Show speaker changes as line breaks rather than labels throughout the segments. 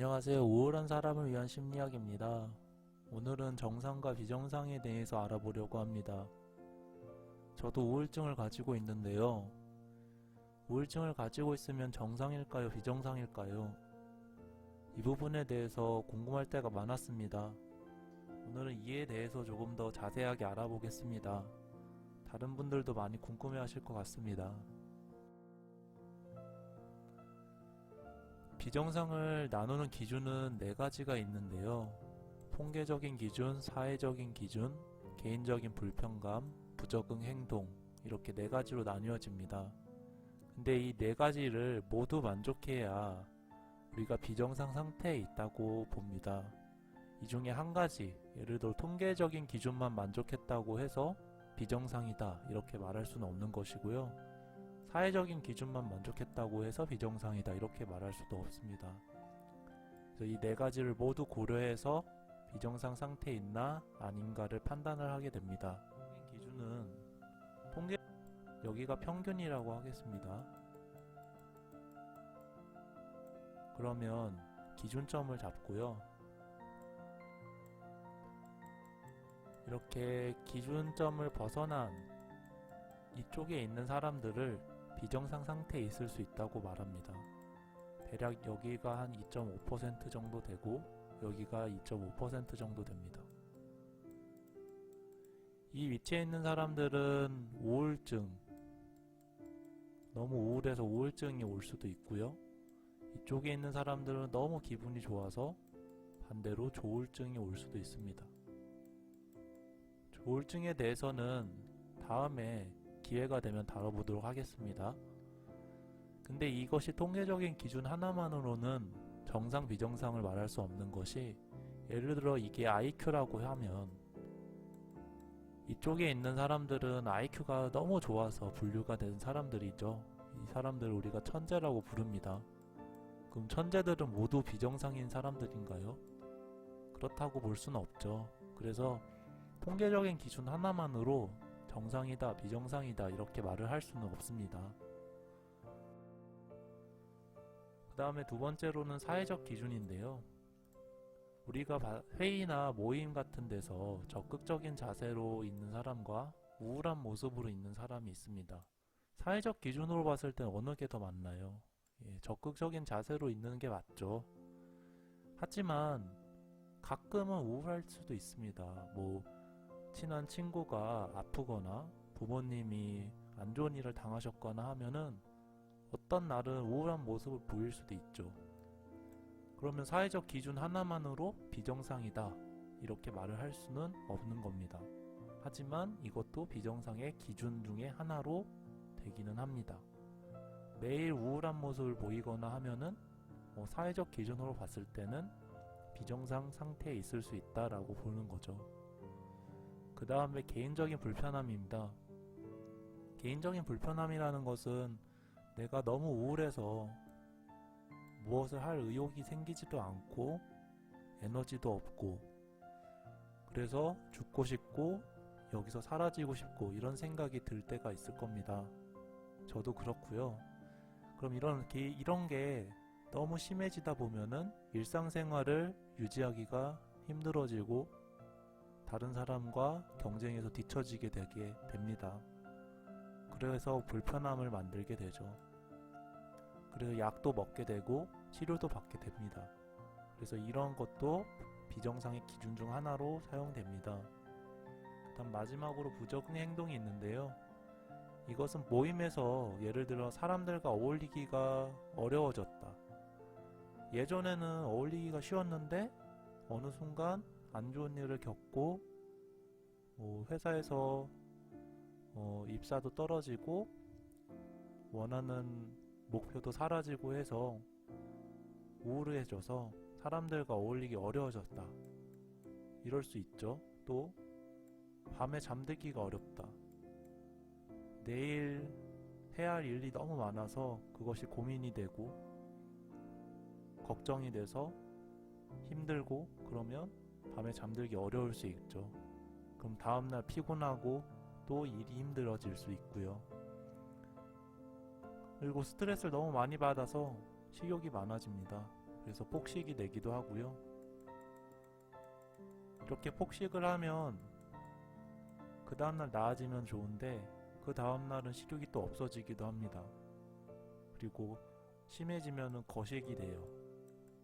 안녕하세요. 우울한 사람을 위한 심리학입니다. 오늘은 정상과 비정상에 대해서 알아보려고 합니다. 저도 우울증을 가지고 있는데요. 우울증을 가지고 있으면 정상일까요? 비정상일까요? 이 부분에 대해서 궁금할 때가 많았습니다. 오늘은 이에 대해서 조금 더 자세하게 알아보겠습니다. 다른 분들도 많이 궁금해 하실 것 같습니다. 비정상을 나누는 기준은 네 가지가 있는데요. 통계적인 기준, 사회적인 기준, 개인적인 불편감, 부적응 행동, 이렇게 네 가지로 나뉘어집니다. 근데 이 네 가지를 모두 만족해야 우리가 비정상 상태에 있다고 봅니다. 이 중에 한 가지, 예를 들어 통계적인 기준만 만족했다고 해서 비정상이다, 이렇게 말할 수는 없는 것이고요. 사회적인 기준만 만족했다고 해서 비정상이다 이렇게 말할 수도 없습니다. 이 네 가지를 모두 고려해서 비정상 상태에 있나 아닌가를 판단을 하게 됩니다. 기준은 통계 여기가 평균이라고 하겠습니다. 그러면 기준점을 잡고요. 이렇게 기준점을 벗어난 이쪽에 있는 사람들을 비정상 상태에 있을 수 있다고 말합니다. 대략 여기가 한 2.5% 정도 되고 여기가 2.5% 정도 됩니다. 이 위치에 있는 사람들은 우울증, 너무 우울해서 우울증이 올 수도 있고요. 이쪽에 있는 사람들은 너무 기분이 좋아서 반대로 조울증이 올 수도 있습니다. 조울증에 대해서는 다음에 기회가 되면 다뤄보도록 하겠습니다. 근데 이것이 통계적인 기준 하나만으로는 정상 비정상을 말할 수 없는 것이 예를 들어 이게 IQ라고 하면 이쪽에 있는 사람들은 IQ가 너무 좋아서 분류가 된 사람들이죠. 이 사람들을 우리가 천재라고 부릅니다. 그럼 천재들은 모두 비정상인 사람들인가요? 그렇다고 볼 수는 없죠. 그래서 통계적인 기준 하나만으로 정상이다, 비정상이다 이렇게 말을 할 수는 없습니다. 그 다음에 두 번째로는 사회적 기준인데요. 우리가 회의나 모임 같은 데서 적극적인 자세로 있는 사람과 우울한 모습으로 있는 사람이 있습니다. 사회적 기준으로 봤을 때 어느 게 더 맞나요? 예, 적극적인 자세로 있는 게 맞죠. 하지만 가끔은 우울할 수도 있습니다. 뭐 친한 친구가 아프거나 부모님이 안 좋은 일을 당하셨거나 하면은 어떤 날은 우울한 모습을 보일 수도 있죠. 그러면 사회적 기준 하나만으로 비정상이다. 이렇게 말을 할 수는 없는 겁니다. 하지만 이것도 비정상의 기준 중에 하나로 되기는 합니다. 매일 우울한 모습을 보이거나 하면은 뭐 사회적 기준으로 봤을 때는 비정상 상태에 있을 수 있다라고 보는 거죠. 그 다음에 개인적인 불편함입니다. 개인적인 불편함이라는 것은 내가 너무 우울해서 무엇을 할 의욕이 생기지도 않고 에너지도 없고 그래서 죽고 싶고 여기서 사라지고 싶고 이런 생각이 들 때가 있을 겁니다. 저도 그렇고요. 그럼 이런 게, 이런 게 너무 심해지다 보면은 일상생활을 유지하기가 힘들어지고 다른 사람과 경쟁에서 뒤처지게 되게 됩니다. 그래서 불편함을 만들게 되죠. 그래서 약도 먹게 되고 치료도 받게 됩니다. 그래서 이런 것도 비정상의 기준 중 하나로 사용됩니다. 다음 마지막으로 부적응 행동이 있는데요. 이것은 모임에서 예를 들어 사람들과 어울리기가 어려워졌다. 예전에는 어울리기가 쉬웠는데 어느 순간 안 좋은 일을 겪고 뭐 회사에서 어 입사도 떨어지고 원하는 목표도 사라지고 해서 우울해져서 사람들과 어울리기 어려워졌다. 이럴 수 있죠. 또 밤에 잠들기가 어렵다. 내일 해야 할 일이 너무 많아서 그것이 고민이 되고 걱정이 돼서 힘들고 그러면 밤에 잠들기 어려울 수 있죠. 그럼 다음날 피곤하고 또 일이 힘들어질 수 있고요. 그리고 스트레스를 너무 많이 받아서 식욕이 많아집니다. 그래서 폭식이 내기도 하고요. 이렇게 폭식을 하면 그 다음날 나아지면 좋은데 그 다음날은 식욕이 또 없어지기도 합니다. 그리고 심해지면은 거식이 돼요.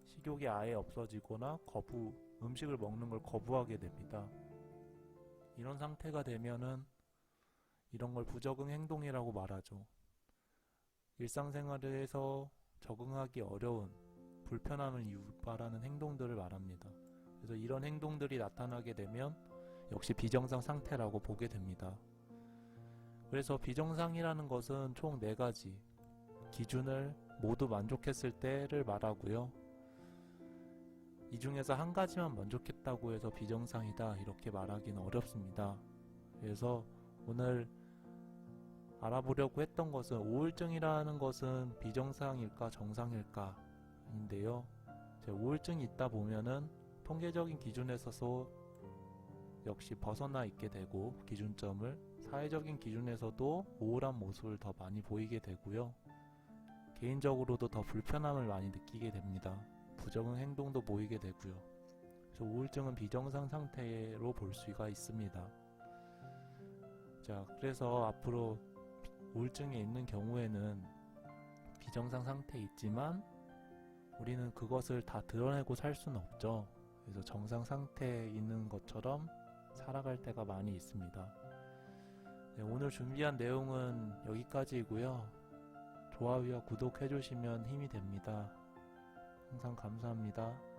식욕이 아예 없어지거나 거부, 음식을 먹는 걸 거부하게 됩니다. 이런 상태가 되면은 이런 걸 부적응 행동이라고 말하죠. 일상생활에서 적응하기 어려운 불편함을 유발하는 행동들을 말합니다. 그래서 이런 행동들이 나타나게 되면 역시 비정상 상태라고 보게 됩니다. 그래서 비정상이라는 것은 총네 가지 기준을 모두 만족했을 때를 말하고요. 이 중에서 한 가지만 만족했다고 해서 비정상이다 이렇게 말하기는 어렵습니다. 그래서 오늘 알아보려고 했던 것은 우울증이라는 것은 비정상일까 정상일까 인데요. 우울증이 있다 보면은 통계적인 기준에서도 역시 벗어나 있게 되고 기준점을 사회적인 기준에서도 우울한 모습을 더 많이 보이게 되고요. 개인적으로도 더 불편함을 많이 느끼게 됩니다. 부정응 행동도 보이게 되고요. 그래서 우울증은 비정상 상태로 볼 수가 있습니다. 자, 그래서 앞으로 우울증에 있는 경우에는 비정상 상태에 있지만 우리는 그것을 다 드러내고 살 수는 없죠. 그래서 정상 상태에 있는 것처럼 살아갈 때가 많이 있습니다. 네, 오늘 준비한 내용은 여기까지이고요. 좋아요와 구독해 주시면 힘이 됩니다. 항상 감사합니다.